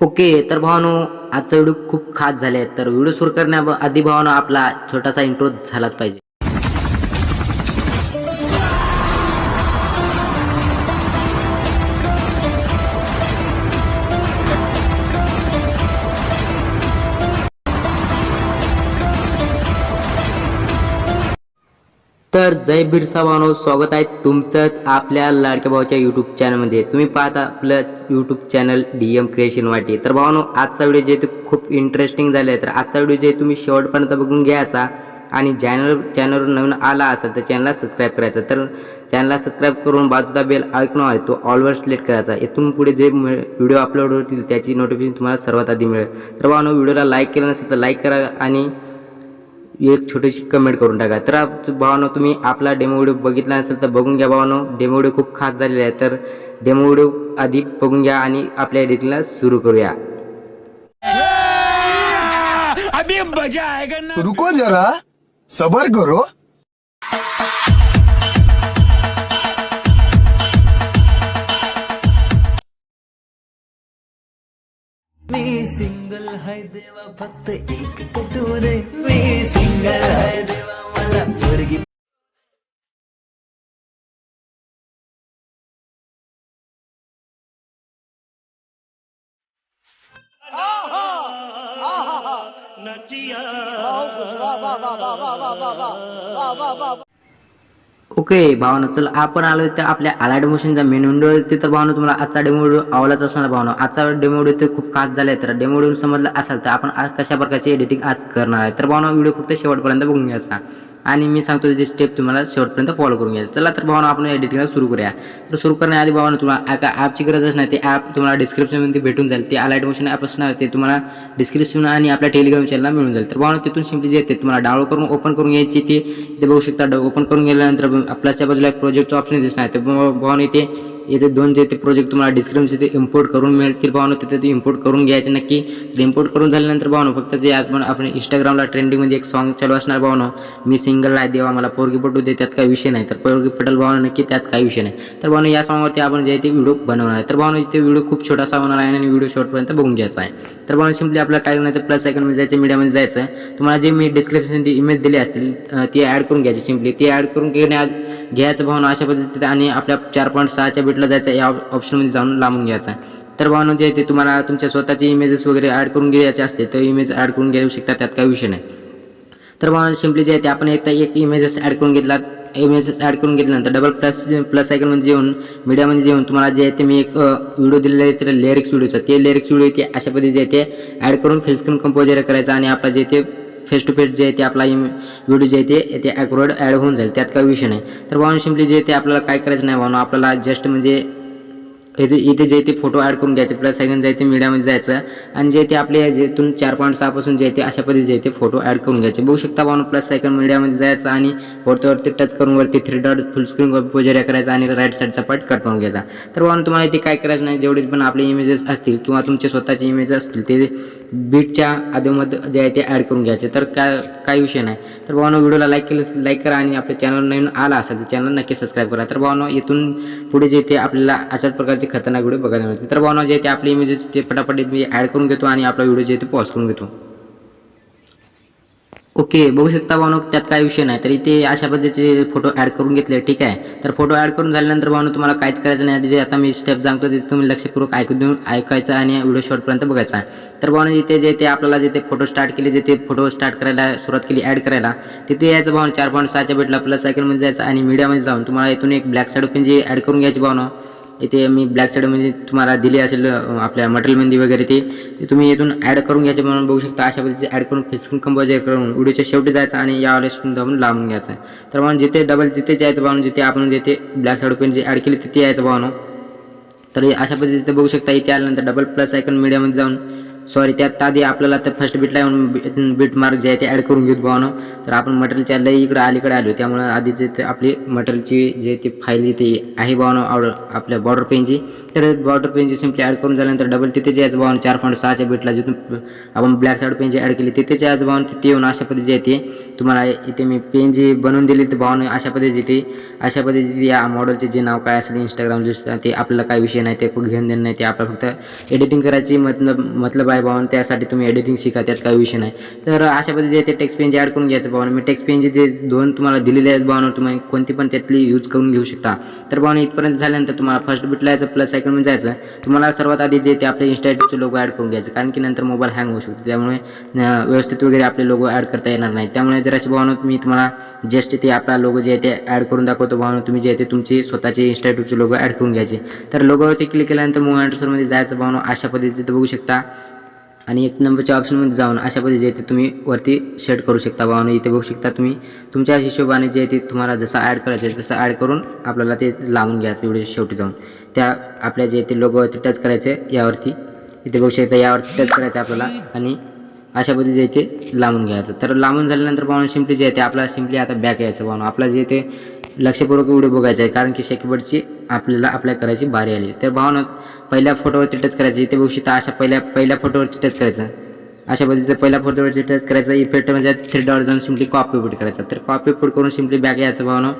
Okay तर भावानो आजचा video खूप खास झाले आहे तर व्हिडिओ सुरू करण्या आधी भावानो आपला छोटासा इंट्रो झालाच पाहिजे. तर जय बिरसा भावनो स्वागत आहे तुमचंच आपल्या लाडक्या भावाच्या यूट्यूब चॅनलमध्ये तुम्ही पाहता आपलं YouTube channel D M creation वाटी. तर भावानो आजचा व्हिडिओ जे ते खूप इंटरेस्टिंग झाला आहे तर आजचा व्हिडिओ जे तुम्ही शेवटपर्यंत बघून घ्यायचा आणि चॅनल चॅनलवर नवीन आला असेल तर चॅनलला सबस्क्राईब करायचं. तर चॅनलला सबस्क्राईब करून बाजूचा बेल ऐकणं आहे तो ऑलवर सिलेक्ट करायचा. इथून पुढे जे व्हिडिओ अपलोड होतील त्याची नोटिफिकेशन तुम्हाला सर्वात आधी मिळेल. तर भावानो व्हिडिओला लाईक केलं नसेल तर लाईक करा आणि एक छोटीशी कमेंट करून टाका. तर आप- भावानो तुम्ही आपला डेमो व्हिडिओ बघितला नसेल तर बघून घ्या भावानो. डेमो व्हिडिओ खूप खास झालेला आहे तर डेमो व्हिडिओ आधी बघून घ्या आणि आपल्या एडिटिंगला सुरू करूया. रुको जरा. सबर करो. मी सिंगल हाय देवा फक्त एक कटोरे मी सिंगल हाय देवा मला पोरगी ओके भावना चल आपण आलो तर आपल्या अलाइड मोशनचा मेन विंडो येते तर भावना तुम्हाला आजचा डेमो व्हिडिओ आवडलाच असणार भावना. आजचा डेमो व्हिडिओ ते खूप खास झाला आहे तर डेमो व्हिडिओ समजला असेल तर आपण कशा प्रकारची एडिटिंग आज करणार आहे? तर भावना व्हिडिओ फक्त शेवटपर्यंत बघून घ्यायचा आणि मी सांगतो त्याची स्टेप तुम्हाला शेवटपर्यंत फॉलो करून घ्यायचं. चला तर भावना आपण एडिटिंगला सुरू करूया. तर सुरू करण्याआधी भावना तुम्हाला एका ॲपची गरजच नाही ते ॲप तुम्हाला डिस्क्रिप्शनमध्ये भेटून जाईल. ते अलाइट मोशन ॲप असणार ते तुम्हाला डिस्क्रिप्शन आणि आपल्या टेलिग्राम चॅनलला मिळून जाईल. तर भावना तिथून सिम्पली जे ते तुम्हाला डाउनलोड करून ओपन करून घ्यायची ते. बघू शकता ओपन करून गेल्यानंतर आपल्याच्या बाजूला एक प्रोजेक्टचं ऑप्शन दिसणार आहे. तर भावना इथे इथे दोन जे ते प्रोजेक्ट तुम्हाला डिस्क्रिप्शन तिथे इम्पोर्ट करून मिळतील भावना. तिथे ते इम्पोर्ट करून घ्यायचे नक्की. ते इम्पोर्ट करून झाल्यानंतर भावना फक्त ते आपण आपण इंस्टाग्रामला ट्रेंडिंगमध्ये एक सॉन्ग चालू असणार भावना. मी सिंगल आहे देवा मला पोरगी पटू दे त्यात काही विषय नाही. तर पोरगी पटेल भावना नक्की त्यात काही विषय नाही. तर भावना या सॉन्गवरती आपण जे ते व्हिडिओ बनवणार आहे. तर भावना इथे व्हिडिओ खूप छोटासा होणार आहे आणि व्हिडिओ शॉर्टपर्यंत बघून घ्यायचा आहे. तर भावना सिम्पली आपल्याला काय तर प्लस आयकनमध्ये जायचं मीडियामध्ये जायचं आहे. तुम्हाला जे मी डिस्क्रिप्शन ती इमेज दिली असतील ती ॲड करून घ्यायची सिम्पली ती ॲड करून घेण्या घ्यायचं भावना अशा पद्धतीत आणि आपल्या चार पॉईंट सहाच्या बीटला जायचं या ऑप्शनमध्ये जाऊन लांबून घ्यायचं. तर भावना जे आहे ते तुम्हाला तुमच्या स्वतःचे इमेजेस वगैरे ॲड करून घ्यायचे असते तर इमेज ॲड करून घेऊ शकता त्यात काही विषय नाही. तर भावना सिम्पली जे आहे ते आपण एकदा एक इमेजेस ॲड करून घेतला इमेजेस ॲड करून घेतल्यानंतर डबल प्लस प्लस आयकनमध्ये येऊन मीडियामध्ये येऊन तुम्हाला जे आहे ते मी एक व्हिडिओ दिलेला आहे त्याला लिरिक्स व्हिडिओचा ते लिरिक्स व्हिडिओ ते अशा पद्धती जे आहे ते ॲड करून फेस स्क्रीन कंपोजर करायचा आणि आपला जे ते फेस टू फेस जे आहे ते आपला व्हिडिओ जे आहे ते ते ॲक्युरेट ॲड होऊन जाईल. त्यात काही विषय नाही. तर भावना सिम्पली जे ते आपल्याला काय करायचं नाही भावना आपल्याला जस्ट म्हणजे इथे इथे जे ते फोटो ॲड करून घ्यायचे. प्लस सेकंड जे आहे ते मीडियामध्ये जायचं. आणि जे ते आपले जेथून चार पॉईंट सहापासून जे ते अशा पद्धती जे ते फोटो ॲड करून घ्यायचे. बघू शकता पाहून प्लस सेकंड मीडियामध्ये जायचं आणि वरती टच करून वरती थ्री डॉट फुल स्क्रीन पोजेऱ्या करायचा आणि राईट साईडचा पार्ट कट करून घ्यायचा. तर भावना तुम्हाला इथे काय करायचं नाही जेवढेच पण आपले इमेजेस असतील किंवा तुमचे स्वतःचे इमेजेस असतील ते बीटच्या आधीमध्ये जे आहे ते ॲड करून घ्यायचे. तर काय काही विषय नाही. तर भावना व्हिडिओला लाईक केलं लाईक करा आणि आपल्या चॅनल नवीन आला असेल तर चॅनल नक्की सबस्क्राईब करा. तर भावना इथून पुढे जे ते आपल्याला अशाच प्रकारचे खतरनाक व्हिडिओ बघायला मिळते तर भावना जे ते आपले इमेजेस ते पटापट मी ॲड करून घेतो आणि आपला व्हिडिओ जे ते पॉज करून घेतो. ओके बघू शकता भावनो त्यात काय विषय नाही. तर इथे अशा पद्धतीचे फोटो ॲड करून घेतले ठीक आहे. तर फोटो ॲड करून झाल्यानंतर भावनो तुम्हाला काहीच करायचं नाही. जे आता मी स्टेप सांगतो ते तुम्ही लक्षपूर्वक ऐकून देऊन ऐकायचं आणि व्हिडिओ शॉर्टपर्यंत बघायचा. आहे तर भावना इथे जे ते आपल्याला जिथे फोटो स्टार्ट केले जे ते फोटो स्टार्ट करायला सुरुवात केली ॲड करायला तिथे यायचं भावना चार पॉईंट सहाच्या भेटला प्लस सायकलमध्ये जायचं आणि मीडियामध्ये जाऊन तुम्हाला इथून एक ब्लॅक साईड ओपन जे ॲड करून घ्यायची भावना इथे मी ब्लॅक साईड म्हणजे तुम्हाला दिली असेल आपल्या मटेरियल मंदी वगैरे ते तुम्ही इथून ॲड करून घ्यायचे म्हणून बघू शकता. अशा पद्धतीचे ॲड करून फेसकून कंपोजर करून व्हिडिओच्या शेवटी जायचं आणि या ऑलेशन दाबून लांबून घ्यायचं. तर म्हणून जिथे डबल जिथे जायचं पाहून जिथे आपण जिथे ब्लॅक साईड पेन जे ॲड केली तिथे यायचं पाहून तर अशा पद्धतीने बघू शकता. इथे आल्यानंतर डबल प्लस आयकन मीडियामध्ये जाऊन सॉरी त्यात आधी आपल्याला तर फर्स्ट बीटला येऊन बीट मार्क जे आहे ते ॲड करून घेऊ भावानं. तर आपण मटेरियलच्या लई इकडं अलीकडे आलो. त्यामुळे आधी जे ते आपली मटेरियलची जे ती फाईल ते आहे भावानं ऑर्डर आपल्या बॉर्डर पेनची तर बॉर्डर पेनची सिम्पली ॲड करून झाल्यानंतर डबल तिथे जे यायचं चार पॉईंट सहाच्या बीटला जिथून आपण ब्लॅक साईड पेन जी ॲड केली तिथे जे यायचं तिथे येऊन अशा पद्धतीची येते तुम्हाला इथे मी पेन जी बनवून दिली तर भावानं अशा पद्धतीची अशा पद्धतीची या मॉडेलचे जे नाव काय असेल इंस्टाग्राम ते आपल्याला काय विषय नाही ते घेऊन देणं नाही ते आपलं फक्त एडिटिंग करायची मतलब मतलब आहे. भावना त्यासाठी तुम्ही एडिटिंग शिका त्यात काही विषय नाही. तर अशा पद्धतीचे ते टेक्स्ट पेनचे ॲड करून घ्यायचं भावना. मी टेक्स्ट पेनचे जे दोन तुम्हाला दिलेले आहेत भावना तुम्ही कोणती पण त्यातली यूज करून घेऊ शकता. तर भावना इथपर्यंत झाल्यानंतर तुम्हाला फर्स्ट बिटला यायचं प्लस सेकंडमध्ये जायचं. तुम्हाला सर्वात आधी जे ते आपले इंस्टाचे लोगो ॲड करून घ्यायचं कारण की नंतर मोबाईल हँग होऊ शकतो. त्यामुळे व्यवस्थित वगैरे आपले लोगो ॲड करता येणार नाही. त्यामुळे जर असे भावना मी तुम्हाला जस्ट ते आपला लोगो जे आहे ते ॲड करून दाखवतो भावना तुम्ही जे आहे ते तुमचे स्वतःचे इंस्टाचे लोगो ॲड करून घ्यायचे. तर लोगोवरती क्लिक केल्यानंतर मोबाईल मध्ये जायचं भावना अशा पद्धतीचं बघू शकता. आणि एक नंबरच्या ऑप्शनमध्ये जाऊन अशा पद्धतीचे इथे तुम्ही वरती सेट करू शकता भावाने इथे बघू शकता तुम्ही तुमच्या हिशोबाने जे आहे ते तुम्हाला जसं ॲड करायचं आहे तसं ॲड करून आपल्याला ते लावून घ्यायचं व्हिडिओच्या शेवटी जाऊन. त्या आपल्या जे ते लोगोवरती टच करायचे यावरती. इथे बघू शकता यावरती टच करायचं आपल्याला. आणि अशा पद्धतीचे इथे लावून घ्यायचं. तर लावून झाल्यानंतर पाहून सिम्पली जे आहे ते आपल्याला सिम्पली आता बॅक यायचं पाहून आपला जे ते लक्षपूर्वक व्हिडिओ बघायचा आहे. कारण की शेकबर्डची आपल्याला अप्लाय करायची बारी आली. तर भावना पहिल्या फोटोवरती टच करायची ते बघू शकता अशा पहिल्या पहिल्या फोटोवरती टच करायचं. अशा पद्धतीचं पहिल्या फोटोवरती टच करायचं इफेक्ट म्हणजे थ्री डॉट जाऊन सिम्पली कॉपी पेट करायचा. तर कॉपी पेट करून सिम्पली बॅक यायचं भावना.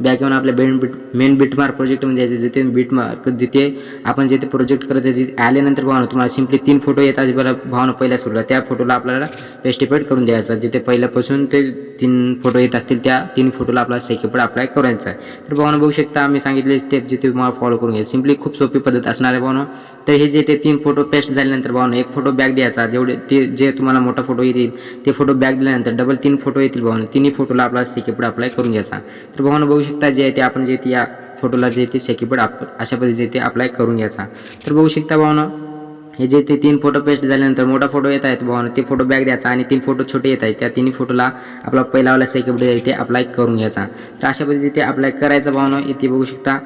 बॅक येऊन आपल्या बेन बीट मेन बीटमार्क प्रोजेक्टमध्ये यायचे जिथे बीटमार्क जिथे आपण जिथे प्रोजेक्ट करत आहे तिथे आल्यानंतर भावना तुम्हाला सिम्पली तीन फोटो येतात बरं भावना पहिल्या सुरूला त्या फोटोला आपल्याला पेस्टिपेट करून द्यायचा. जिथे पहिल्यापासून ते तीन फोटो येत असतील त्या तीन फोटोला आपल्याला सेकेपड अप्लाय करायचा. आहे तर भावना बघू शकता मी सांगितले स्टेप जिथे तुम्हाला फॉलो करून घ्या सिम्पली खूप सोपी पद्धत असणार आहे भावना. तर हे जे ते तीन फोटो पेस्ट झाल्यानंतर भावना एक फोटो बॅक द्यायचा. जेवढे ते जे तुम्हाला मोठा फोटो येतील ते फोटो बॅक दिल्यानंतर डबल तीन फोटो येतील भावना. तिन्ही फोटोला आपला सेकेपड अप्लाय करून घ्यायचा. तर भावना बघू शकता जे आहे ते आपण जे ते या फोटोला जे ते सेकेपड आप अशा पद्धतीचे ते अप्लाय करून घ्यायचा. तर बघू शकता भावना हे जे ते तीन फोटो पेस्ट झाल्यानंतर मोठा फोटो येत आहेत भावना ते फोटो बॅग द्यायचा आणि तीन फोटो छोटे येत आहेत. त्या तिन्ही फोटोला आपला पहिलावाला सेकंड इथे अप्लाय करून घ्यायचा. तर अशा पद्धतीने ते अप्लाय करायचं भावना इथे बघू शकता.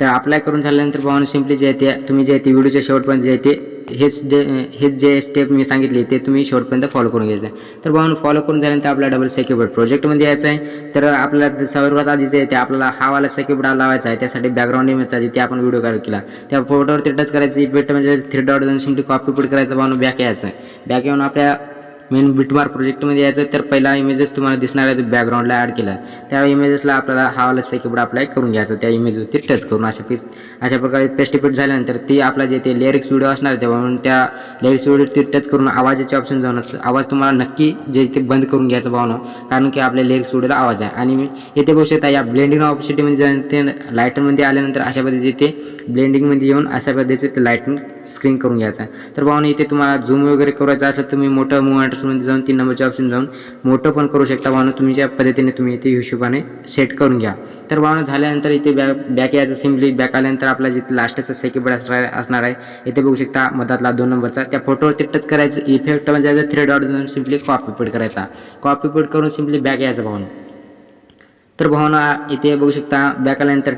तर अप्लाय करून झाल्यानंतर भावना सिम्पली जे आहे ते तुम्ही जे आहे ते व्हिडिओच्या शेवटपर्यंत जे आहे ते हेच जे हेच जे स्टेप मी सांगितले ते तुम्ही शेवटपर्यंत फॉलो करून घ्यायचं आहे. तर भावना फॉलो करून झाल्यानंतर आपला डबल सेक्युबर्ड प्रोजेक्टमध्ये यायचं आहे. तर आपल्याला सर्वात आधी जे आहे ते आपल्याला हा वाला सेक्युबर्ड लावायचा आहे त्यासाठी बॅकग्राऊंड इमेजचा ते आपण व्हिडिओ कर केला. त्या फोटोवरती टच करायचं इफेक्ट म्हणजे थ्री डॉट जाऊन सिम्पली कॉपी पुट करायचं भावना बॅक यायचं आहे. बॅक येऊन आपल्या मेन बिटमार प्रोजेक्टमध्ये यायचं तर पहिला इमेजेस तुम्हाला दिसणार आहे बॅकग्राऊंडला ॲड केला. त्या इमेजेसला आपल्याला हा वाला सेक्युबर्ड अप्लाय करून घ्यायचा. त्या इमेजवरती टच करून अशा पी अशा प्रकारे पेस्टिपेट झाल्यानंतर ती आपला जे ते लिरिक्स व्हिडिओ असणार तेव्हा म्हणून त्या लिरिक्स व्हिडिओवरती टच करून आवाजाचे ऑप्शन जाऊन आवाज तुम्हाला नक्की जे ते बंद करून घ्यायचं भावनो कारण की आपल्या लिरिक्स व्हिडिओला आवाज आहे. आणि मी येथे बघू शकता या ब्लेंडिंग ऑपॉर्च्युनिटीमध्ये जाऊन ते लायटरमध्ये आल्यानंतर अशा पद्धतीचे ते ब्लेंडिंगमध्ये येऊन अशा पद्धतीचे ते लाईटिंग स्क्रीन करून घ्यायचं तर भावना इथे तुम्हाला झूम वगैरे करायचं असेल तुम्ही मोठं मुवमेंट्समध्ये जाऊन तीन नंबरच्या ऑप्शन जाऊन मोठं पण करू शकता वाहनं. तुम्ही ज्या पद्धतीने तुम्ही इथे हिशोबाने सेट करून घ्या. तर भावना झाल्यानंतर इथे बॅक बॅक यायचं सिम्पली बॅक आल्यानंतर आपला जिथे लास्टचा सेकेबड असणार असणार आहे इथे बघू शकता मधातला दोन नंबरचा त्या फोटोवरती टच करायचं इफेक्ट म्हणजे थ्री डॉट जाऊन सिम्पली कॉपी पेट करायचा. कॉपी पेट करून सिम्पली बॅक यायचं भावना तर भावना इथे बघू शकता बॅक आल्यानंतर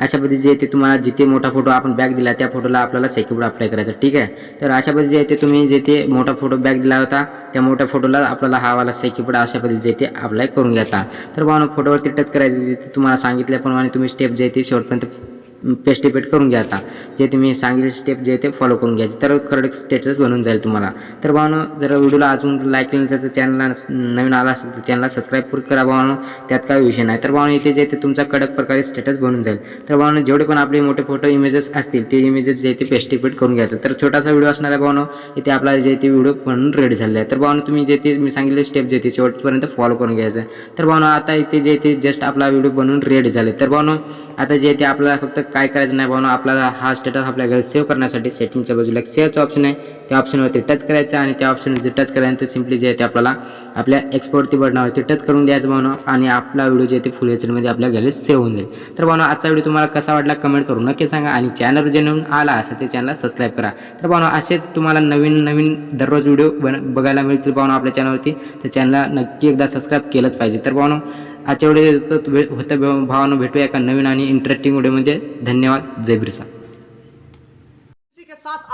अशा पद्धतीचे ते तुम्हाला जिथे मोठा फोटो आपण बॅग दिला त्या फोटोला आपल्याला सेक्युबड अप्लाय करायचा ठीक आहे? तर अशा पद्धतीचे ते तुम्ही जिथे मोठा फोटो बॅग दिला होता त्या मोठ्या फोटोला आपल्याला हा वाला सेक्युबड अशा पद्धतीचे ते अप्लाय करून घ्यायचा तर भावना फोटोवरती टच करायचं जे तुम्हाला सांगितल्याप्रमाणे तुम्ही स्टेप जे ते शेवटपर्यंत पेस्टिपेट करून घ्या आता. जे तुम्ही सांगितले स्टेप जे आहे ते फॉलो करून घ्यायचे तर करेक्ट स्टेटस बनून जाईल तुम्हाला. तर भावनो जर व्हिडिओला अजून लाईक केलं तर चॅनलला नवीन आला असेल तर चॅनलला सबस्क्राईब करा भावनो. त्यात काही विषय नाही. तर भावनो इथे जे ते तुमचा कडक प्रकारे स्टेटस बनून जाईल. तर भावनो जेवढे पण आपले मोठे फोटो इमेजेस असतील ते इमेजेस जे ते पेस्टिपेट करून घ्यायचं. तर छोटासा व्हिडिओ असणार आहे भावनो. इथे आपला जे ते व्हिडिओ बनून रेडी झाले आहे तर भावनो तुम्ही जे ते मी सांगितले स्टेप जे ते शेवटपर्यंत फॉलो करून घ्यायचं. तर भावनो आता इथे जे ते जस्ट आपला व्हिडिओ बनवून रेडी झाले. तर भावनो आता जे ते आपल्याला फक्त काय करायचं नाही भावनो आपल्याला हा स्टेटस आपल्या घरी सेव्ह करण्यासाठी सेटिंगच्या बाजूला एक सेव्हचं ऑप्शन आहे. त्या ऑप्शनवरती टच करायचं आणि त्या ऑप्शनवरती टच केल्यानंतर सिम्पली जे आहे ते आपल्याला आपल्या एक्सपोर्टती बटनावरती टच करून द्यायचं भावना आणि आपला व्हिडिओ जे आहे ते फुल एचडीमध्ये आपल्या घरी सेव्ह होऊन जाईल. तर भावना आजचा व्हिडिओ तुम्हाला कसा वाटला कमेंट करून नक्की सांगा आणि चॅनल जे नवीन आला असेल ते चॅनलला सबस्क्राईब करा. तर भावना असेच तुम्हाला नवीन नवीन दररोज व्हिडिओ बन बघायला मिळतील भावनो आपल्या चॅनलवरती तर चॅनलला नक्की एकदा सबस्क्राईब केलंच पाहिजे. तर भावनो आजच्या वेळेस होत्या भावानं भेटूया एका नवीन आणि इंटरेस्टिंग व्हिडिओमध्ये धन्यवाद जय बिरसा